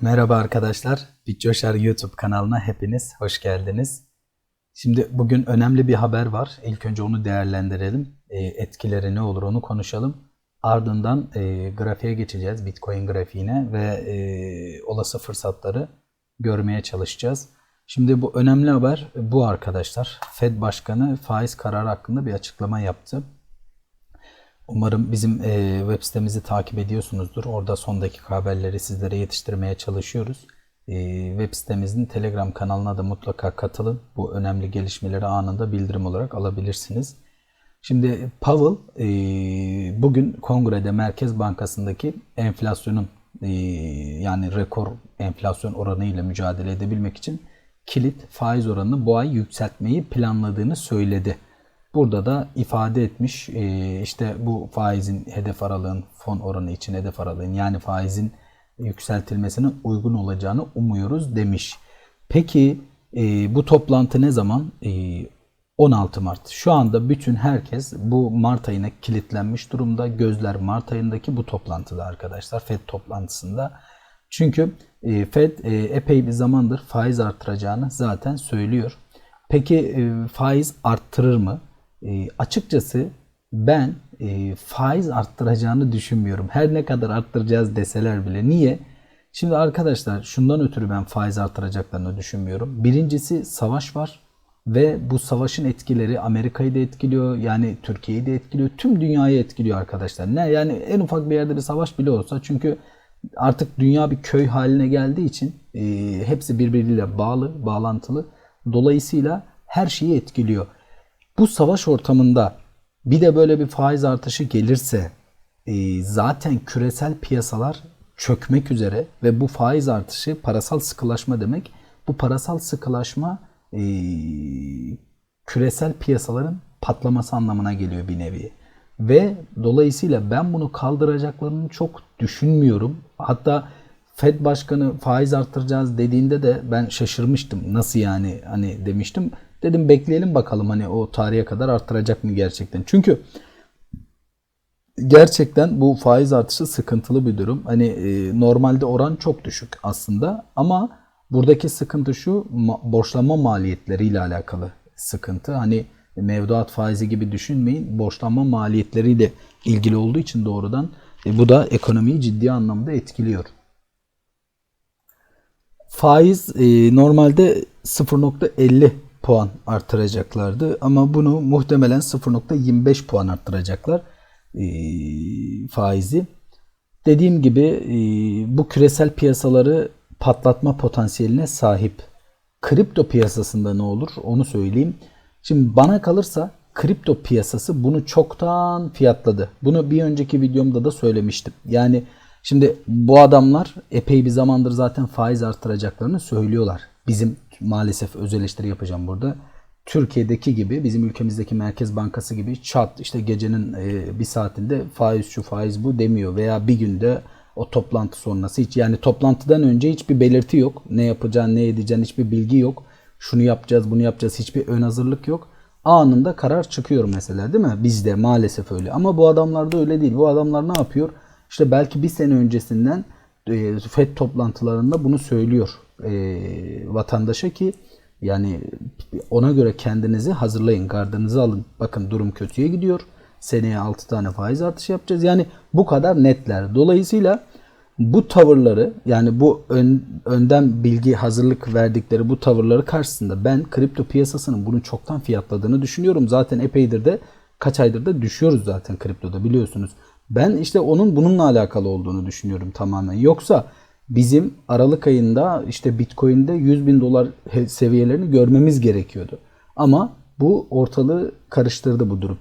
Merhaba arkadaşlar, Bitcoşar YouTube kanalına hepiniz hoş geldiniz. Şimdi bugün önemli bir haber var. İlk önce onu değerlendirelim. E, etkileri ne olur onu konuşalım. Ardından e, grafiğe geçeceğiz, Bitcoin grafiğine ve e, olası fırsatları görmeye çalışacağız. Şimdi bu önemli haber bu arkadaşlar. Fed Başkanı faiz kararı hakkında bir açıklama yaptı. Umarım bizim e, web sitemizi takip ediyorsunuzdur. Orada son dakika haberleri sizlere yetiştirmeye çalışıyoruz. E, web sitemizin Telegram kanalına da mutlaka katılın. Bu önemli gelişmeleri anında bildirim olarak alabilirsiniz. Şimdi Powell e, bugün kongrede Merkez Bankası'ndaki enflasyonun e, yani rekor enflasyon oranı ile mücadele edebilmek için kilit faiz oranını bu ay yükseltmeyi planladığını söyledi. Burada da ifade etmiş e, işte bu faizin hedef aralığın fon oranı için hedef aralığın yani faizin yükseltilmesine uygun olacağını umuyoruz demiş. Peki e, bu toplantı ne zaman? E, 16 Mart. Şu anda bütün herkes bu Mart ayına kilitlenmiş durumda. Gözler Mart ayındaki bu toplantıda arkadaşlar. FED toplantısında. Çünkü e, FED e, epey bir zamandır faiz artıracağını zaten söylüyor. Peki e, faiz arttırır mı? E, açıkçası ben e, faiz arttıracağını düşünmüyorum. Her ne kadar arttıracağız deseler bile. Niye? Şimdi arkadaşlar şundan ötürü ben faiz artıracaklarını düşünmüyorum. Birincisi savaş var ve bu savaşın etkileri Amerika'yı da etkiliyor. Yani Türkiye'yi de etkiliyor. Tüm dünyayı etkiliyor arkadaşlar. Ne yani en ufak bir yerde bir savaş bile olsa çünkü artık dünya bir köy haline geldiği için e, hepsi birbiriyle bağlı, bağlantılı. Dolayısıyla her şeyi etkiliyor. Bu savaş ortamında bir de böyle bir faiz artışı gelirse e, zaten küresel piyasalar çökmek üzere ve bu faiz artışı parasal sıkılaşma demek. Bu parasal sıkılaşma e, küresel piyasaların patlaması anlamına geliyor bir nevi. Ve dolayısıyla ben bunu kaldıracaklarını çok düşünmüyorum. Hatta Fed başkanı faiz arttıracağız dediğinde de ben şaşırmıştım. Nasıl yani hani demiştim. Dedim bekleyelim bakalım hani o tarihe kadar arttıracak mı gerçekten. Çünkü gerçekten bu faiz artışı sıkıntılı bir durum. Hani e, normalde oran çok düşük aslında ama buradaki sıkıntı şu ma- borçlanma maliyetleriyle alakalı sıkıntı. Hani mevduat faizi gibi düşünmeyin. Borçlanma maliyetleriyle ilgili olduğu için doğrudan e, bu da ekonomiyi ciddi anlamda etkiliyor. Faiz e, normalde 0.50 puan artıracaklardı ama bunu muhtemelen 0.25 puan arttıracaklar e, faizi. Dediğim gibi e, bu küresel piyasaları patlatma potansiyeline sahip. Kripto piyasasında ne olur onu söyleyeyim. Şimdi bana kalırsa kripto piyasası bunu çoktan fiyatladı. Bunu bir önceki videomda da söylemiştim. Yani şimdi bu adamlar epey bir zamandır zaten faiz artıracaklarını söylüyorlar. Bizim maalesef öz eleştiri yapacağım burada. Türkiye'deki gibi bizim ülkemizdeki Merkez Bankası gibi çat işte gecenin e, bir saatinde faiz şu faiz bu demiyor veya bir günde o toplantı sonrası hiç yani toplantıdan önce hiçbir belirti yok. Ne yapacağın ne edeceğin hiçbir bilgi yok. Şunu yapacağız bunu yapacağız hiçbir ön hazırlık yok. Anında karar çıkıyor mesela değil mi? Bizde maalesef öyle. Ama bu adamlarda öyle değil. Bu adamlar ne yapıyor? İşte belki bir sene öncesinden e, FED toplantılarında bunu söylüyor e, vatandaşa ki yani ona göre kendinizi hazırlayın, gardınızı alın. Bakın durum kötüye gidiyor. Seneye 6 tane faiz artışı yapacağız. Yani bu kadar netler. Dolayısıyla bu tavırları yani bu ön, önden bilgi hazırlık verdikleri bu tavırları karşısında ben kripto piyasasının bunu çoktan fiyatladığını düşünüyorum. Zaten epeydir de kaç aydır da düşüyoruz zaten kriptoda biliyorsunuz. Ben işte onun bununla alakalı olduğunu düşünüyorum tamamen. Yoksa bizim Aralık ayında işte Bitcoin'de 100 bin dolar seviyelerini görmemiz gerekiyordu. Ama bu ortalığı karıştırdı bu durum.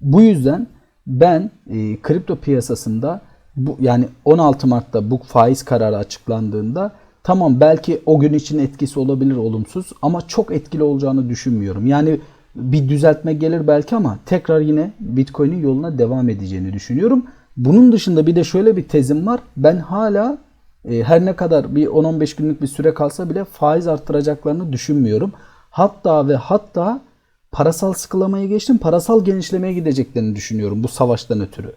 Bu yüzden ben e, kripto piyasasında bu yani 16 Mart'ta bu faiz kararı açıklandığında tamam belki o gün için etkisi olabilir olumsuz ama çok etkili olacağını düşünmüyorum. Yani bir düzeltme gelir belki ama tekrar yine Bitcoin'in yoluna devam edeceğini düşünüyorum. Bunun dışında bir de şöyle bir tezim var. Ben hala her ne kadar bir 10-15 günlük bir süre kalsa bile faiz arttıracaklarını düşünmüyorum. Hatta ve hatta parasal sıkılamayı geçtim parasal genişlemeye gideceklerini düşünüyorum bu savaştan ötürü.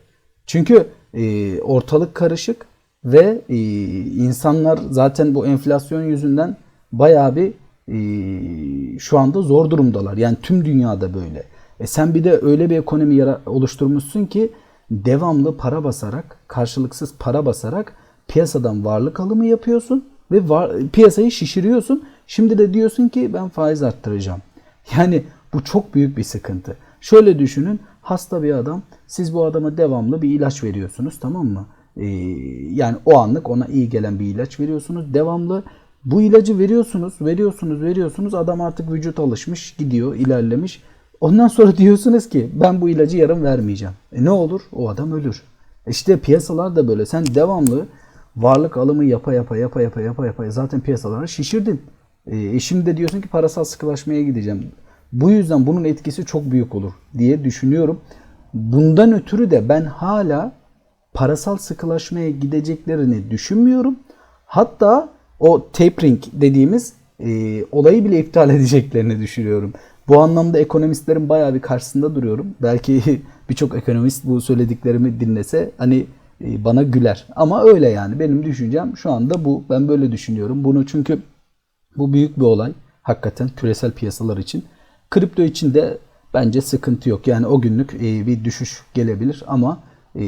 Çünkü e, ortalık karışık ve e, insanlar zaten bu enflasyon yüzünden bayağı bir e, şu anda zor durumdalar. Yani tüm dünyada böyle. E sen bir de öyle bir ekonomi oluşturmuşsun ki devamlı para basarak, karşılıksız para basarak piyasadan varlık alımı yapıyorsun ve var, piyasayı şişiriyorsun. Şimdi de diyorsun ki ben faiz arttıracağım. Yani bu çok büyük bir sıkıntı. Şöyle düşünün hasta bir adam siz bu adama devamlı bir ilaç veriyorsunuz tamam mı? Ee, yani o anlık ona iyi gelen bir ilaç veriyorsunuz. Devamlı bu ilacı veriyorsunuz, veriyorsunuz, veriyorsunuz. Adam artık vücut alışmış, gidiyor, ilerlemiş. Ondan sonra diyorsunuz ki ben bu ilacı yarın vermeyeceğim. E ne olur? O adam ölür. İşte piyasalar da böyle. Sen devamlı varlık alımı yapa yapa yapa yapa yapa yapa zaten piyasaları şişirdin. E, şimdi de diyorsun ki parasal sıkılaşmaya gideceğim. Bu yüzden bunun etkisi çok büyük olur diye düşünüyorum. Bundan ötürü de ben hala parasal sıkılaşmaya gideceklerini düşünmüyorum. Hatta o tapering dediğimiz e, olayı bile iptal edeceklerini düşünüyorum. Bu anlamda ekonomistlerin bayağı bir karşısında duruyorum. Belki birçok ekonomist bu söylediklerimi dinlese hani e, bana güler. Ama öyle yani benim düşüncem şu anda bu. Ben böyle düşünüyorum. Bunu çünkü bu büyük bir olay hakikaten küresel piyasalar için. Kripto için de bence sıkıntı yok. Yani o günlük e, bir düşüş gelebilir ama e,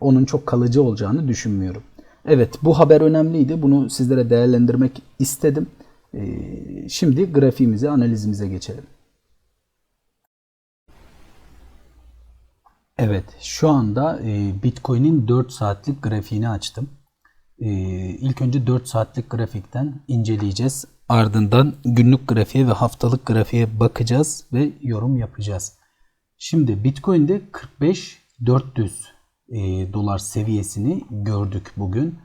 onun çok kalıcı olacağını düşünmüyorum. Evet bu haber önemliydi. Bunu sizlere değerlendirmek istedim. E, şimdi grafiğimize, analizimize geçelim. Evet şu anda e, Bitcoin'in 4 saatlik grafiğini açtım. E, ilk önce 4 saatlik grafikten inceleyeceğiz. Ardından günlük grafiğe ve haftalık grafiğe bakacağız ve yorum yapacağız. Şimdi Bitcoin'de 45 400 e, dolar seviyesini gördük bugün.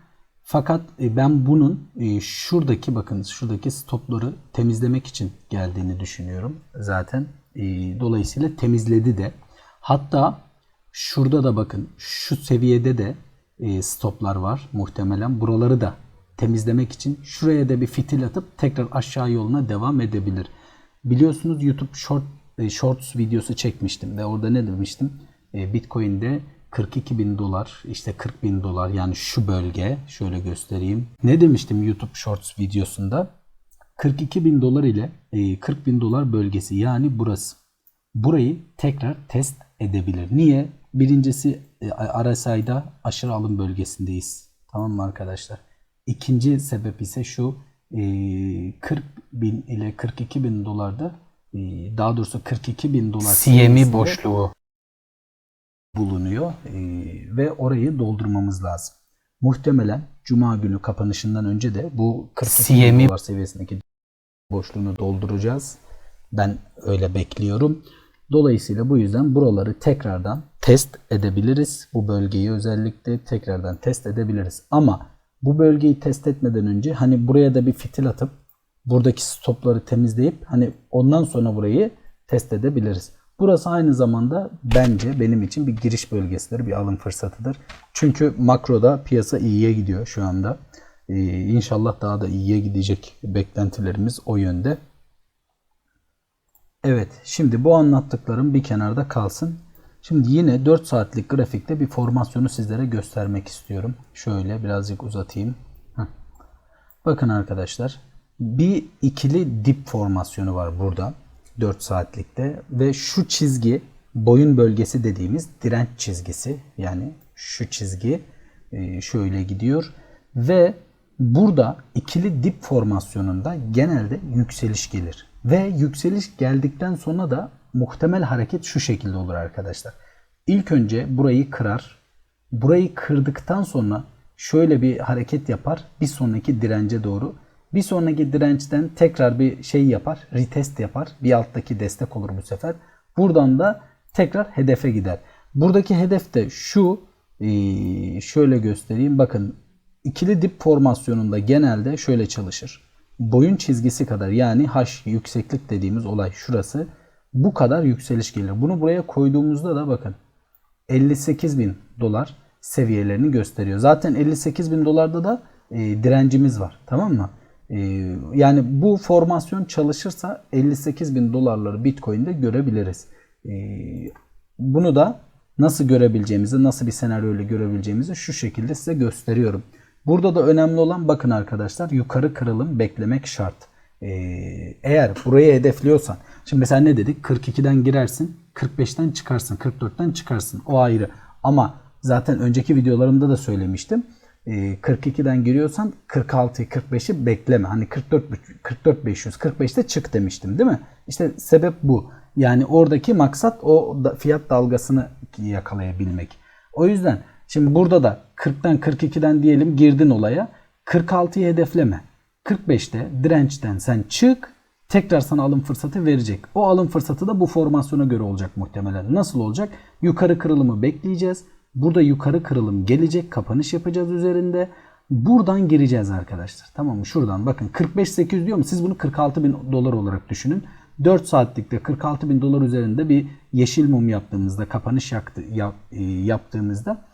Fakat e, ben bunun e, şuradaki bakın şuradaki stopları temizlemek için geldiğini düşünüyorum. Zaten e, dolayısıyla temizledi de. Hatta şurada da bakın şu seviyede de e, stoplar var muhtemelen. Buraları da temizlemek için şuraya da bir fitil atıp tekrar aşağı yoluna devam edebilir. Biliyorsunuz YouTube Short e, Shorts videosu çekmiştim ve orada ne demiştim? E, Bitcoin'de 42 bin dolar işte 40 bin dolar yani şu bölge şöyle göstereyim. Ne demiştim YouTube Shorts videosunda? 42 bin dolar ile 40 bin dolar bölgesi yani burası. Burayı tekrar test edebilir. Niye? Birincisi RSI'da aşırı alım bölgesindeyiz. Tamam mı arkadaşlar? İkinci sebep ise şu 40 bin ile 42 bin dolarda daha doğrusu 42 bin dolar CME boşluğu bulunuyor ve orayı doldurmamız lazım. Muhtemelen Cuma günü kapanışından önce de bu 42 bin CME dolar seviyesindeki boşluğunu dolduracağız. Ben öyle bekliyorum. Dolayısıyla bu yüzden buraları tekrardan test edebiliriz. Bu bölgeyi özellikle tekrardan test edebiliriz. Ama bu bölgeyi test etmeden önce hani buraya da bir fitil atıp buradaki stopları temizleyip hani ondan sonra burayı test edebiliriz. Burası aynı zamanda bence benim için bir giriş bölgesidir, bir alım fırsatıdır. Çünkü makroda piyasa iyiye gidiyor şu anda. Ee, inşallah daha da iyiye gidecek beklentilerimiz o yönde. Evet, şimdi bu anlattıklarım bir kenarda kalsın. Şimdi yine 4 saatlik grafikte bir formasyonu sizlere göstermek istiyorum. Şöyle birazcık uzatayım. Heh. Bakın arkadaşlar, bir ikili dip formasyonu var burada 4 saatlikte ve şu çizgi boyun bölgesi dediğimiz direnç çizgisi. Yani şu çizgi e, şöyle gidiyor ve burada ikili dip formasyonunda genelde yükseliş gelir. Ve yükseliş geldikten sonra da muhtemel hareket şu şekilde olur arkadaşlar. İlk önce burayı kırar. Burayı kırdıktan sonra şöyle bir hareket yapar. Bir sonraki dirence doğru. Bir sonraki dirençten tekrar bir şey yapar. Retest yapar. Bir alttaki destek olur bu sefer. Buradan da tekrar hedefe gider. Buradaki hedef de şu. Şöyle göstereyim. Bakın ikili dip formasyonunda genelde şöyle çalışır boyun çizgisi kadar yani H yükseklik dediğimiz olay şurası bu kadar yükseliş gelir. Bunu buraya koyduğumuzda da bakın 58 bin dolar seviyelerini gösteriyor. Zaten 58 bin dolarda da e, direncimiz var. Tamam mı? E, yani bu formasyon çalışırsa 58 bin dolarları Bitcoin'de görebiliriz. E, bunu da nasıl görebileceğimizi, nasıl bir senaryoyla görebileceğimizi şu şekilde size gösteriyorum. Burada da önemli olan bakın arkadaşlar yukarı kırılım beklemek şart. Ee, eğer burayı hedefliyorsan şimdi mesela ne dedik? 42'den girersin 45'ten çıkarsın 44'ten çıkarsın. O ayrı. Ama zaten önceki videolarımda da söylemiştim. Ee, 42'den giriyorsan 46'yı 45'i bekleme. Hani 44 44 500 45'te çık demiştim değil mi? İşte sebep bu. Yani oradaki maksat o da- fiyat dalgasını yakalayabilmek. O yüzden şimdi burada da 40'tan 42'den diyelim girdin olaya. 46'yı hedefleme 45'te dirençten sen çık tekrar sana alım fırsatı verecek. O alım fırsatı da bu formasyona göre olacak muhtemelen. Nasıl olacak? Yukarı kırılımı bekleyeceğiz. Burada yukarı kırılım gelecek. Kapanış yapacağız üzerinde. Buradan gireceğiz arkadaşlar. Tamam mı? Şuradan bakın 45.800 diyor mu? Siz bunu 46 bin dolar olarak düşünün. 4 saatlikte 46 bin dolar üzerinde bir yeşil mum yaptığımızda, kapanış yaktı, yap- e, yaptığımızda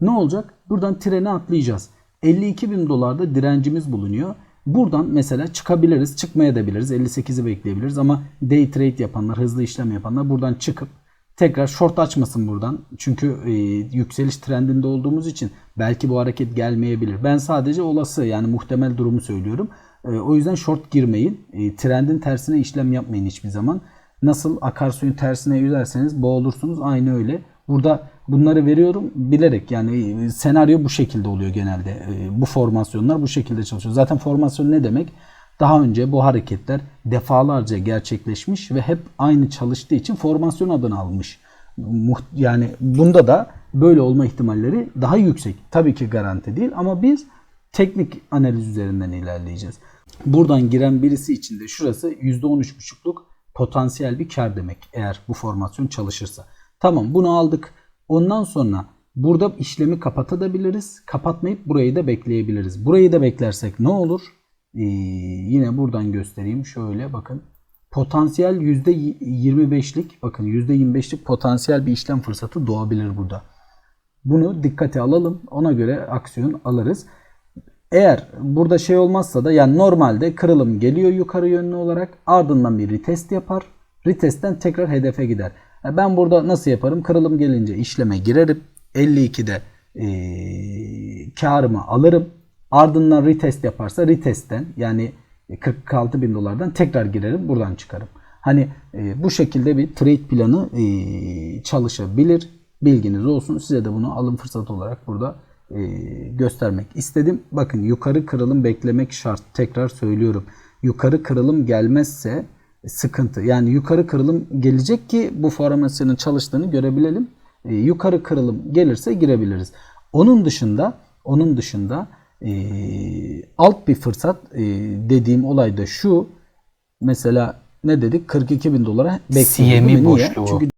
ne olacak? Buradan trene atlayacağız. 52 bin dolarda direncimiz bulunuyor. Buradan mesela çıkabiliriz, çıkmaya da biliriz. 58'i bekleyebiliriz ama day trade yapanlar, hızlı işlem yapanlar buradan çıkıp tekrar short açmasın buradan. Çünkü e, yükseliş trendinde olduğumuz için belki bu hareket gelmeyebilir. Ben sadece olası yani muhtemel durumu söylüyorum. E, o yüzden short girmeyin. E, trendin tersine işlem yapmayın hiçbir zaman. Nasıl akarsuyun tersine yüzerseniz boğulursunuz. Aynı öyle. Burada bunları veriyorum bilerek yani e, senaryo bu şekilde oluyor genelde. E, Bu formasyonlar bu şekilde çalışıyor. Zaten formasyon ne demek? Daha önce bu hareketler defalarca gerçekleşmiş ve hep aynı çalıştığı için formasyon adını almış. Yani bunda da böyle olma ihtimalleri daha yüksek. Tabii ki garanti değil ama biz teknik analiz üzerinden ilerleyeceğiz. Buradan giren birisi için de şurası %13,5'luk potansiyel bir kar demek eğer bu formasyon çalışırsa. Tamam bunu aldık. Ondan sonra burada işlemi kapatabiliriz. Kapatmayıp burayı da bekleyebiliriz. Burayı da beklersek ne olur? Ee, yine buradan göstereyim. Şöyle bakın. Potansiyel %25'lik bakın %25'lik potansiyel bir işlem fırsatı doğabilir burada. Bunu dikkate alalım. Ona göre aksiyon alırız. Eğer burada şey olmazsa da yani normalde kırılım geliyor yukarı yönlü olarak ardından bir retest yapar. Retestten tekrar hedefe gider. E Ben burada nasıl yaparım? Kırılım gelince işleme girerim. 52'de eee karımı alırım. Ardından retest yaparsa retestten yani 46 bin dolardan tekrar girerim. Buradan çıkarım. Hani e, bu şekilde bir trade planı e, çalışabilir. Bilginiz olsun. Size de bunu alım fırsatı olarak burada e, göstermek istedim. Bakın yukarı kırılım beklemek şart. Tekrar söylüyorum. Yukarı kırılım gelmezse sıkıntı. Yani yukarı kırılım gelecek ki bu formasyonun çalıştığını görebilelim. E, yukarı kırılım gelirse girebiliriz. Onun dışında onun dışında e, alt bir fırsat e, dediğim olay da şu. Mesela ne dedik? 42 bin dolara bekliyor. Niye? boşluğu. Çünkü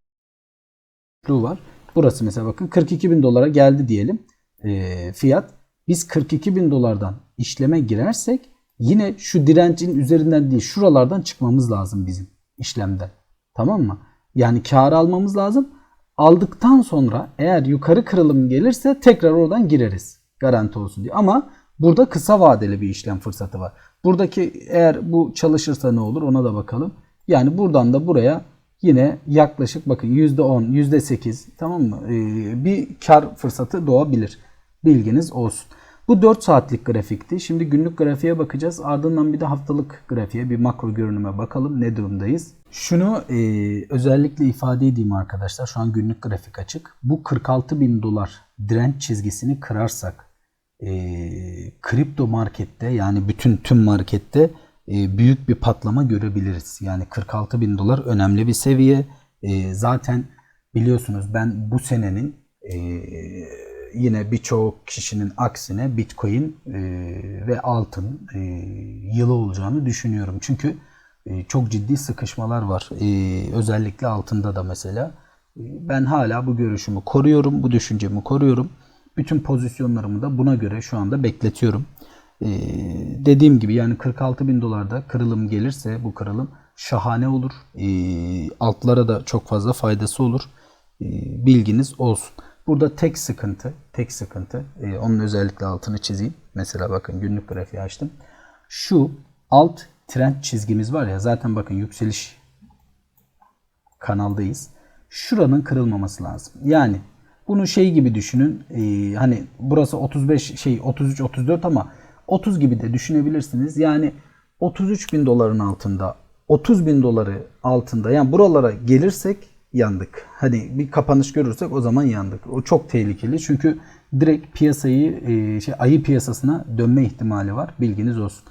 boşluğu var. Burası mesela bakın 42 bin dolara geldi diyelim e, fiyat. Biz 42 bin dolardan işleme girersek yine şu direncin üzerinden değil şuralardan çıkmamız lazım bizim işlemden. Tamam mı? Yani kar almamız lazım. Aldıktan sonra eğer yukarı kırılım gelirse tekrar oradan gireriz. Garanti olsun diye. Ama burada kısa vadeli bir işlem fırsatı var. Buradaki eğer bu çalışırsa ne olur ona da bakalım. Yani buradan da buraya yine yaklaşık bakın %10, %8 tamam mı? Ee, bir kar fırsatı doğabilir. Bilginiz olsun. Bu 4 saatlik grafikti. Şimdi günlük grafiğe bakacağız. Ardından bir de haftalık grafiğe, bir makro görünüme bakalım ne durumdayız. Şunu e, özellikle ifade edeyim arkadaşlar. Şu an günlük grafik açık. Bu 46 bin dolar direnç çizgisini kırarsak e, kripto markette yani bütün tüm markette e, büyük bir patlama görebiliriz. Yani 46 bin dolar önemli bir seviye. E, zaten biliyorsunuz ben bu senenin e, yine birçok kişinin aksine Bitcoin e, ve altın e, yılı olacağını düşünüyorum. Çünkü e, çok ciddi sıkışmalar var. E, özellikle altında da mesela. Ben hala bu görüşümü koruyorum, bu düşüncemi koruyorum. Bütün pozisyonlarımı da buna göre şu anda bekletiyorum. Dediğim gibi yani 46 bin dolarda kırılım gelirse bu kırılım şahane olur. Altlara da çok fazla faydası olur. Bilginiz olsun. Burada tek sıkıntı, tek sıkıntı, e, onun özellikle altını çizeyim. Mesela bakın günlük grafiği açtım. Şu alt trend çizgimiz var ya zaten bakın yükseliş kanaldayız. Şuranın kırılmaması lazım. Yani Bunu şey gibi düşünün. e, hani burası 35 şey 33 34 ama 30 gibi de düşünebilirsiniz. Yani 33 bin doların altında 30 bin doları altında yani buralara gelirsek yandık. Hani bir kapanış görürsek o zaman yandık. O çok tehlikeli çünkü direkt piyasayı e, şey ayı piyasasına dönme ihtimali var. Bilginiz olsun.